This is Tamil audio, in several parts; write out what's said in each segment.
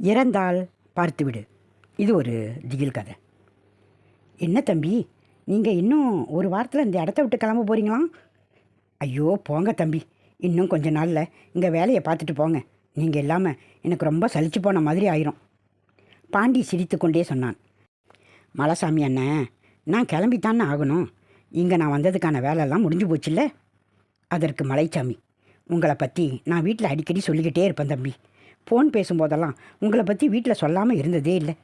இறந்தால் பார்த்துவிடு. இது ஒரு திகில் கதை. என்ன தம்பி நீங்கள் இன்னும் ஒரு வாரத்தில் இந்த இடத்த விட்டு கிளம்ப போகிறீங்களாம் ஐயோ போங்க தம்பி. இன்னும் கொஞ்ச நாளில் இங்கே வேலையை பார்த்துட்டு போங்க. நீங்கள் இல்லாமல் எனக்கு ரொம்ப சலிச்சு போன மாதிரி ஆயிரும். பாண்டி சிரித்து கொண்டே சொன்னான். மலசாமி அண்ணன் நான் கிளம்பித்தானே ஆகணும். இங்கே நான் வந்ததுக்கான வேலையெல்லாம் முடிஞ்சு போச்சுல்ல? அதற்கு மலைச்சாமி உங்களை பற்றி நான் வீட்டில் அடிக்கடி சொல்லிக்கிட்டே இருப்பேன் தம்பி. ஃபோன் பேசும்போதெல்லாம் உங்களை பற்றி வீட்டில் சொல்லாமல் இருந்ததே இல்லை.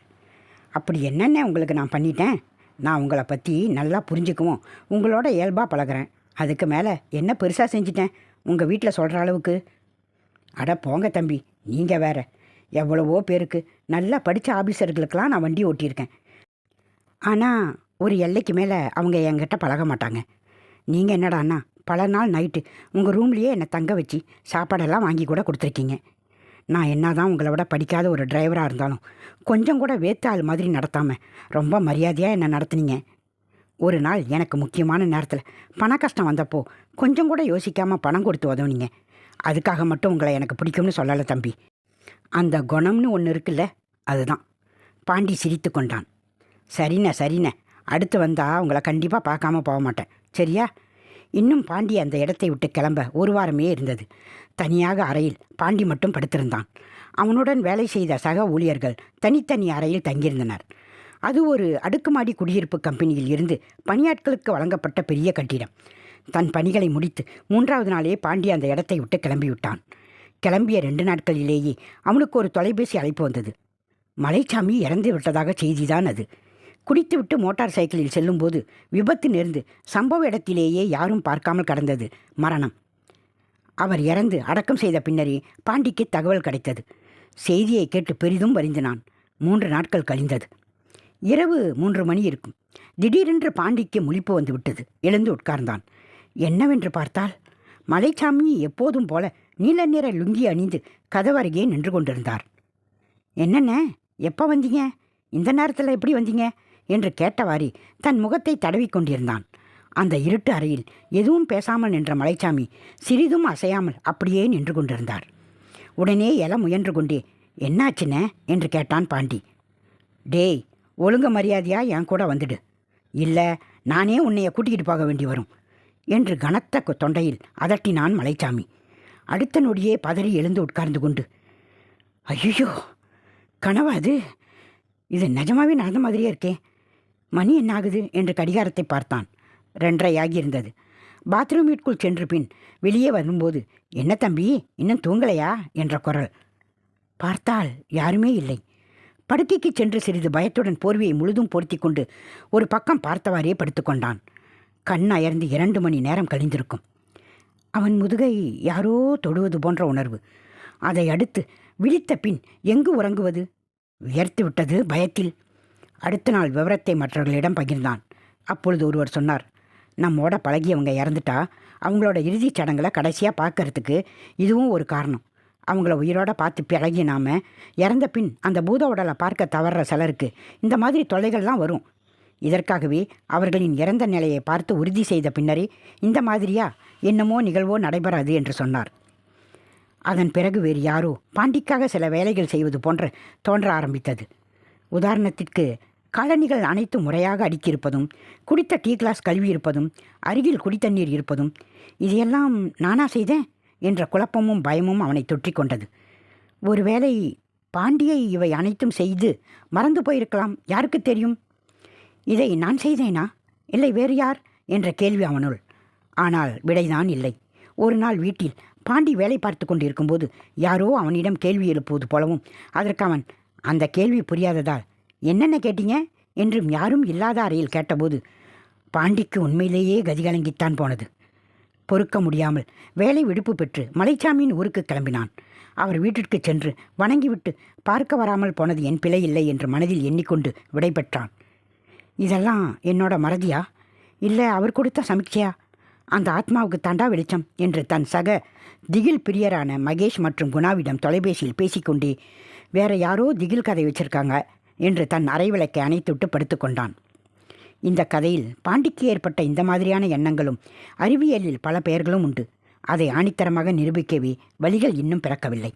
அப்படி என்னென்ன உங்களுக்கு நான் பண்ணிட்டேன்? நான் உங்களை பற்றி நல்லா புரிஞ்சுக்குவோம். உங்களோட இயல்பாக பழகுறேன். அதுக்கு மேலே என்ன பெருசாக செஞ்சிட்டேன்? உங்கள் வீட்டில் சொல்கிற அளவுக்கு. அட போங்க தம்பி நீங்கள் வேற. எவ்வளவோ பேருக்கு நல்லா படித்த ஆஃபீஸர்களுக்கெல்லாம் நான் வண்டி ஓட்டியிருக்கேன். ஆனால் ஒரு எல்லைக்கு மேலே அவங்க என்கிட்ட பழக மாட்டாங்க. நீங்கள் என்னடாண்ணா பல நாள் நைட்டு உங்கள் ரூம்லேயே என்னை தங்க வச்சு சாப்பாடெல்லாம் வாங்கி கூட கொடுத்துருக்கீங்க. நான் என்ன தான் உங்களை விட படிக்காத ஒரு டிரைவராக இருந்தாலும் கொஞ்சம் கூட வேத்தாள் மாதிரி நடத்தாமல் ரொம்ப மரியாதையாக என்னை நடத்துனீங்க. ஒரு நாள் எனக்கு முக்கியமான நேரத்தில் பண கஷ்டம் வந்தப்போ கொஞ்சம் கூட யோசிக்காமல் பணம் கொடுத்து உதவுனீங்க. அதுக்காக மட்டும் உங்களை எனக்கு பிடிக்கும்னு சொல்லலை தம்பி. அந்த குணம்னு ஒன்று இருக்குல்ல அதுதான். பாண்டி சிரித்து கொண்டான். சரிண்ணே சரிண்ணே. அடுத்து வந்தால் உங்களை கண்டிப்பாக பார்க்காம போக மாட்டேன். சரியா? இன்னும் பாண்டி அந்த இடத்தை விட்டு கிளம்ப ஒரு வாரமே இருந்தது. தனியாக அறையில் பாண்டி மட்டும் படுத்திருந்தான். அவனுடன் வேலை செய்த சக ஊழியர்கள் தனித்தனி அறையில் தங்கியிருந்தனர். அது ஒரு அடுக்குமாடி குடியிருப்பு கம்பெனியில் இருந்து பணியாட்களுக்கு வழங்கப்பட்ட பெரிய கட்டிடம். தன் பணிகளை முடித்து மூன்றாவது நாளே பாண்டி அந்த இடத்தை விட்டு கிளம்பிவிட்டான். கிளம்பிய ரெண்டு நாட்களிலேயே அவனுக்கு ஒரு தொலைபேசி அழைப்பு வந்தது. மலைச்சாமி இறந்து விட்டதாக செய்திதான் அது. குடித்துவிட்டு மோட்டார் சைக்கிளில் செல்லும்போது விபத்து நேர்ந்து சம்பவ இடத்திலேயே யாரும் பார்க்காமல் கடந்தது மரணம். அவர் இறந்து அடக்கம் செய்த பின்னரே பாண்டிக்கு தகவல் கிடைத்தது. செய்தியை கேட்டு பெரிதும் வருந்தினான். மூன்று நாட்கள் கழிந்தது. இரவு மூன்று மணி இருக்கும். திடீரென்று பாண்டிக்கு முழிப்பு வந்துவிட்டது. எழுந்து உட்கார்ந்தான். என்னவென்று பார்த்தால் மலைச்சாமி எப்போதும் போல நீல நிற லுங்கி அணிந்து கதவருகே நின்று கொண்டிருந்தார். என்னென்ன? எப்போ வந்தீங்க? இந்த நேரத்தில் எப்படி வந்தீங்க? என்று கேட்டவாறி தன் முகத்தை தடவிக் கொண்டிருந்தான் அந்த இருட்டு அறையில் எதுவும் பேசாமல் நின்ற மலைச்சாமி சிறிதும் அசையாமல் அப்படியே நின்று கொண்டிருந்தார். உடனே எல முயன்று கொண்டே என்னாச்சுன்னே என்று கேட்டான் பாண்டி. டேய் ஒழுங்க மரியாதையா என் கூட வந்துடு. இல்லை நானே உன்னைய கூட்டிகிட்டு போக வேண்டி வரும் என்று கனத்த தொண்டையில் அதட்டினான் மலைச்சாமி. அடுத்த நொடியே பதறி எழுந்து உட்கார்ந்து கொண்டு ஐயோ கனவா அது? இது நிஜமாவே நடந்த மாதிரியே இருக்கேன் மணி என்ன ஆகுது என்று கடிகாரத்தை பார்த்தான். ரெண்டரை ஆகியிருந்தது பாத்ரூமிற்குள் சென்று பின் வெளியே வரும்போது என்ன தம்பி இன்னும் தூங்கலையா? என்ற குரல். பார்த்தால் யாருமே இல்லை. படுக்கைக்கு சென்று சிறிது பயத்துடன் போர்வையை முழுதும் பொருத்தி கொண்டு ஒரு பக்கம் பார்த்தவாறே படுத்துக்கொண்டான் கண் அயர்ந்து இரண்டு மணி நேரம் கழிந்திருக்கும். அவன் முதுகை யாரோ தொடுவது போன்ற உணர்வு. அதை அடுத்து விழித்த பின் எங்கு உறங்குவது? வியர்த்து விட்டது பயத்தில். அடுத்த நாள் விவரத்தை மற்றவர்களிடம் பகிர்ந்தான். அப்பொழுது ஒருவர் சொன்னார் நம்மோட பழகியவங்க இறந்துட்டா அவங்களோட இறுதிச் சடங்களை கடைசியாக பார்க்கறதுக்கு இதுவும் ஒரு காரணம். அவங்கள உயிரோட பார்த்து பழகி நாம இறந்த பின் அந்த பூத உடலை பார்க்க தவறுற சிலருக்கு இந்த மாதிரி தொல்லைகள்லாம் வரும். இதற்காகவே அவர்களின் இறந்த நிலையை பார்த்து உறுதி செய்த பின்னரே இந்த மாதிரியா என்னமோ நிகழ்வோ நடைபெறாது என்று சொன்னார். அதன் பிறகு வேறு யாரோ பாண்டிக்காக சில வேலைகள் செய்வது போன்ற தோன்ற ஆரம்பித்தது. உதாரணத்திற்கு காலணிகள் அனைத்தும் முறையாக அடுக்கியிருப்பதும் குடித்த டீ கிளாஸ் கழுவி இருப்பதும் அருகில் குடித்தண்ணீர் இருப்பதும் இதையெல்லாம் நானா செய்தேன் என்ற குழப்பமும் பயமும் அவனை தொற்றிக் கொண்டது. ஒருவேளை பாண்டியை இவை அனைத்தும் செய்து மறந்து போயிருக்கலாம் யாருக்கு தெரியும்? இதை நான் செய்தேனா? இல்லை வேறு யார்? என்ற கேள்வி அவனுள். ஆனால் விடைதான் இல்லை. ஒரு நாள் வீட்டில் பாண்டி வேலை பார்த்து கொண்டிருக்கும்போது யாரோ அவனிடம் கேள்வி எழுப்புவது போலவும் அதற்கு அவன் அந்த கேள்வி புரியாததால் என்னென்ன கேட்டீங்க? என்றும் யாரும் இல்லாத அறையில் கேட்டபோது பாண்டிக்கு உண்மையிலேயே கதிகலங்கித்தான் போனது. பொறுக்க முடியாமல் வேலை விடுப்பு பெற்று மலைச்சாமியின் ஊருக்கு கிளம்பினான். அவர் வீட்டிற்கு சென்று வணங்கிவிட்டு பார்க்க வராமல் போனது என் பிழை இல்லை என்று மனதில் எண்ணிக்கொண்டு விடைபெற்றான். இதெல்லாம் என்னோட மறதியா? இல்லை அவர் கொடுத்த சமீட்சையா? அந்த ஆத்மாவுக்கு தாண்டா வெளிச்சம் என்று தன் சக திகில் பிரியரான மகேஷ் மற்றும் குணாவிடம் தொலைபேசியில் பேசிக்கொண்டே வேற யாரோ திகில் கதை வச்சிருக்காங்க என்று தன் அறை விளக்கை அணைத்துவிட்டு படுத்துக்கொண்டான் இந்த கதையில் பாண்டிக்கு ஏற்பட்ட இந்த மாதிரியான எண்ணங்களும் அறிவியலில் பல பெயர்களும் உண்டு. அதை ஆணித்தரமாக நிரூபிக்கவே வழிகள் இன்னும் பிறக்கவில்லை.